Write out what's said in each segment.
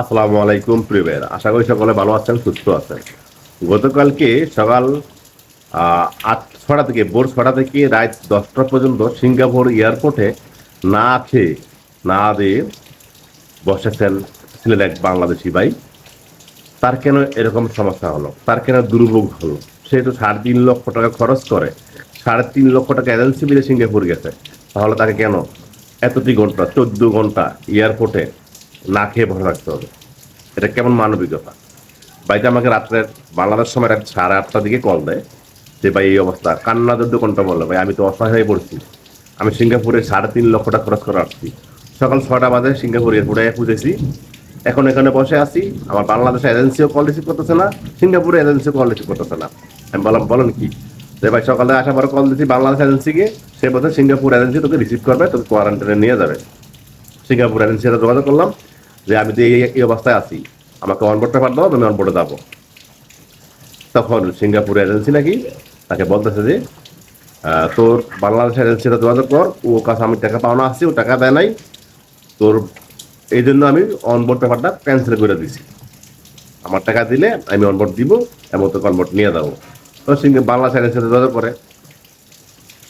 আসসালামু আলাইকুম, প্রিয় ভাইয়েরা। আশা করি সকলে ভালো আছেন, সুস্থ আছেন। গতকালকে সকাল আট ছটা থেকে, ভোর ছটা থেকে রাত দশটা পর্যন্ত সিঙ্গাপুর এয়ারপোর্টে না আছে না দিয়ে বসেছেন ছিলেন এক বাংলাদেশি ভাই। তার কেন এরকম সমস্যা হলো? তার কেন দুর্ভোগ হলো? সে তো সাড়ে তিন লক্ষ টাকা খরচ করে, সাড়ে তিন লক্ষ টাকা এজেন্সি মিলে সিঙ্গাপুর গেছে। তাহলে তাকে কেন? এতটি ঘণ্টা, চোদ্দ ঘণ্টা এয়ারপোর্টে না খেয়ে বসে রাখতে হবে। এটা কেমন মানবিকতা? ভাইটা আমাকে রাত্রে বাংলাদেশ সময় রাত সাড়ে আটটার দিকে কল দেয় যে, ভাই, এই অবস্থা। কান্না যদ্দ কোনটা বলল? ভাই, আমি তো অসহায় হয়ে পড়ছি। আমি সিঙ্গাপুরে সাড়ে তিন লক্ষ টাকা খরচ করে আসছি। সকাল ছটা বাজে সিঙ্গাপুর এয়ারপোর্টে খুঁজেছি। এখন এখানে বসে আছি। আমার বাংলাদেশ এজেন্সিও কল রিসিভ করতেছে না সিঙ্গাপুরে এজেন্সিও কল রিসিভ করতেছে না। আমি বললাম, বলেন কি? যে, ভাই, সকালে আসার পরে কল দিচ্ছি বাংলাদেশ এজেন্সিকে সে বলছে, সিঙ্গাপুর এজেন্সি তোকে রিসিভ করবে, তোকে কোয়ারেন্টাইনে নিয়ে যাবে। সিঙ্গাপুর এজেন্সির যোগাযোগ করলাম। যে আমি তো এই অবস্থায় আছি, আমাকে অনবোর্ড পেপার দাও আমি অনবোর্ডে যাব। তখন সিঙ্গাপুর এজেন্সি নাকি তাকে বলতেছে যে তোর বাংলাদেশ এজেন্সির সাথে যোগাযোগ কর, ও কাছে আমি টাকা পাওনা আসছি ও টাকা দেয় নাই। তোর এই জন্য আমি অনবোর্ড পেপারটা ক্যান্সেল করে দিছি। আমার টাকা দিলে আমি অনবোর্ড দিব এবং তোকে অনবোর্ড নিয়ে যাব। তো সিঙ্গে বাংলাদেশ এজেন্সির সাথে যোগাযোগ করে।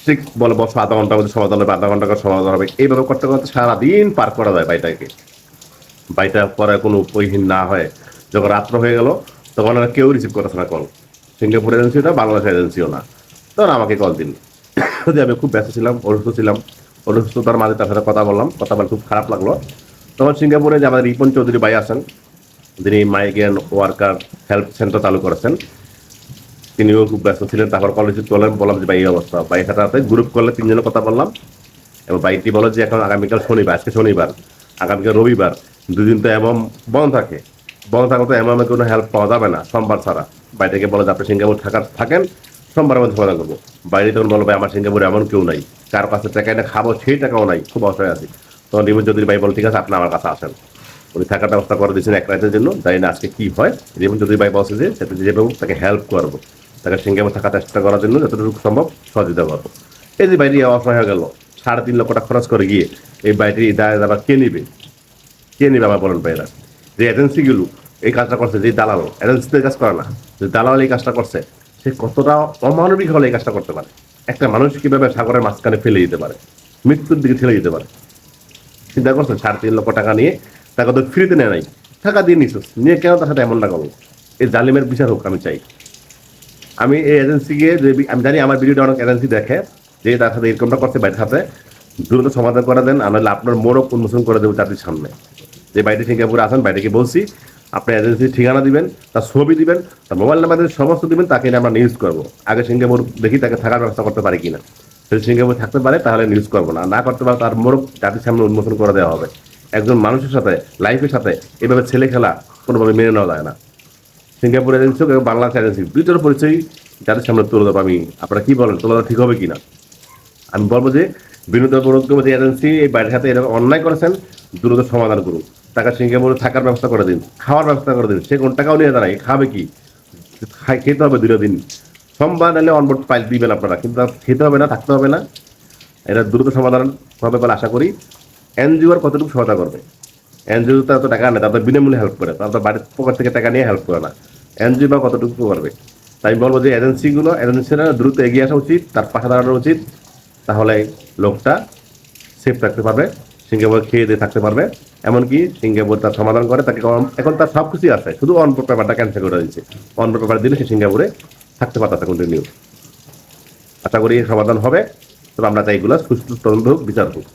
ঠিক বলে বসো আধা ঘণ্টার মধ্যে সমাধান হবে, আধা ঘণ্টা করে সমাধান হবে। এইভাবে করতে করতে সারাদিন পার করা যায় বাইটাকে বাইটা পরে কোনো উপায়হীন না হয়। যখন রাত্র হয়ে গেল, তখন আর কেউ রিসিভ করতেছে না কল সিঙ্গাপুর এজেন্সিও না বাংলাদেশ এজেন্সিও না। তখন আমাকে কল দিন যদি আমি খুব ব্যস্ত ছিলাম, অসুস্থ ছিলাম, অসুস্থতার মাঝে তার সাথে কথা বললাম, কথা বলে খুব খারাপ লাগল। তখন সিঙ্গাপুরে যে আমাদের রিপন চৌধুরী ভাই আছেন, যিনি মাইগ্রেন ওয়ার্কার হেল্প সেন্টার চালু করেছেন, তিনিও খুব ব্যস্ত ছিলেন। তারপর কলেজ চলেন বললাম যে, ভাই, এই অবস্থা। ভাই সাথে গ্রুপ করলে তিনজনের কথা বললাম। এবং বাইকটি বলো যে, এখন আগামীকাল শনিবার, আজকে শনিবার, আগামীকাল রবিবার। দুদিন তো এমন বন্ধ থাকে। বন্ধ থাকলে তো এমন কোনো হেল্প পাওয়া যাবে না সোমবার ছাড়া। বাইরে বলে যে আপনি সিঙ্গাপুর থাকার থাকেন সোমবার মধ্যে সমাধান করব বাইরে তখন বলো আমার সিঙ্গাপুরে এমন কেউ নাই। কার কাছে টাকা এনে খাব, সেই টাকাও নাই। খুব অসহায় আছি। তখন রিমন চৌধুরী, ভাই, বলো, ঠিক আছে, আপনি আমার কাছে আসেন। উনি থাকার ব্যবস্থা করে দিয়েছেন এক রাতের জন্য। জানি না আজকে কী হয়। রিমন চৌধুরী ভাই বলছে যে, সেটা যেভাবে হোক, তাকে হেল্প করব। তাকে সিঙ্গাপুর থাকার চেষ্টা করার জন্য যতটুকু সম্ভব সহযোগিতা করব। এই যে বাইরে অসহায় হয়ে গেল। সাড়ে তিন লক্ষ টাকা খরচ করে গিয়ে এই বাইরে দায় দাবা কে নিবে? কে নিবে আমার বলেন ভাইরা যে এজেন্সিগুলো এই কাজটা করছে, যে দালাল এজেন্সিতে কাজ করে না। যে দালাল এই কাজটা করছে, সে কতটা অমানবিক হলে এই কাজটা করতে পারে? একটা মানুষ কীভাবে সাগরের মাঝখানে ফেলে দিতে পারে? মৃত্যুর দিকে ঠেলে দিতে পারে। চিন্তা করছেন, সাড়ে তিন লক্ষ টাকা নিয়ে টাকা তো ফ্রিতে নেয় নাই। টাকা দিয়ে নিছিস নিয়ে কেন তার সাথে এমনটা করল? এই জালিমের বিচার হোক, আমি চাই। আমি এই এজেন্সিকে আমি জানি আমার ভিডিওটা অনেক এজেন্সি দেখে, যে তার সাথে এরকমটা করছে বাইরের সাথে। দ্রুত সমাধান করে দেন আনালে আপনার মোড়ক উন্মোচন করে দেবো জাতির সামনে। যে বাইরে সিঙ্গাপুরে আসেন বাইরেকে বলছি আপনার এজেন্সির ঠিকানা দিবেন, তার ছবি দিবেন, তার মোবাইল নাম্বার সমস্ত দিবেন, তাকে নিয়ে আমরা নিউজ করব। আগে সিঙ্গাপুর দেখি তাকে থাকার ব্যবস্থা করতে পারে কিনা। যদি সিঙ্গাপুর থাকতে পারে, তাহলে নিউজ করব না। না করতে পারে, তার মোড়ক জাতির সামনে উন্মোচন করে দেওয়া হবে। একজন মানুষের সাথে লাইফের সাথে, এভাবে ছেলে খেলা কোনোভাবে মেনে নেওয়া যায় না। সিঙ্গাপুর এজেন্সি হোক এবং বাংলাদেশ এজেন্সি দুইটার পরিচয় যাদের সামনে তুলে দেবো আমি। আপনারা কি বলেন তোলা ঠিক হবে কি না আমি বলব যে বিনোদন প্রোগ্রাম এজেন্সি এই বাইরের সাথে এরকম অন্যায় করেছেন, দ্রুত সমাধান করুন। টাকা সিঙ্গাপুরে থাকার ব্যবস্থা করে দিন, খাওয়ার ব্যবস্থা করে দিন। সে কোন টাকাও নিয়ে দাঁড়ায়, খাবে কি? খাই খেতে হবে দুটো দিন সোমবার নাহলে অনবোর্ড পাইল দিবেন আপনারা, কিন্তু খেতে হবে না, থাকতে হবে না। এটা দ্রুত সমাধান হবে বলে আশা করি। এনজিওর কতটুকু সহায়তা করবে? এনজিও তো এত টাকা নেই তাদের বিনামূল্যে হেল্প করে তারা তো বাড়ির পকেট থেকে টাকা নিয়ে হেল্প করে না। এনজিও বা কতটুকু করবে? তাই বলব যে এজেন্সিগুলো এজেন্সিরা দ্রুত এগিয়ে আসা উচিত, তার পাশে দাঁড়ানো উচিত। তাহলে লোকটা সেফ থাকতে পারবে, সিঙ্গাপুর খেয়ে দিয়ে থাকতে পারবে। এমনকি সিঙ্গাপুর তার সমাধান করে তাকে এখন তার সব কিছুই আছে, শুধু অন পেপারটা ক্যান্সেল করে দিয়েছে। অন পেপার দিলে সে সিঙ্গাপুরে থাকতে পারতেছে কন্টিনিউ আশা করি সমাধান হবে। তবে আমরা চাই এগুলো সুস্থ তদন্ত হোক, বিচার হোক।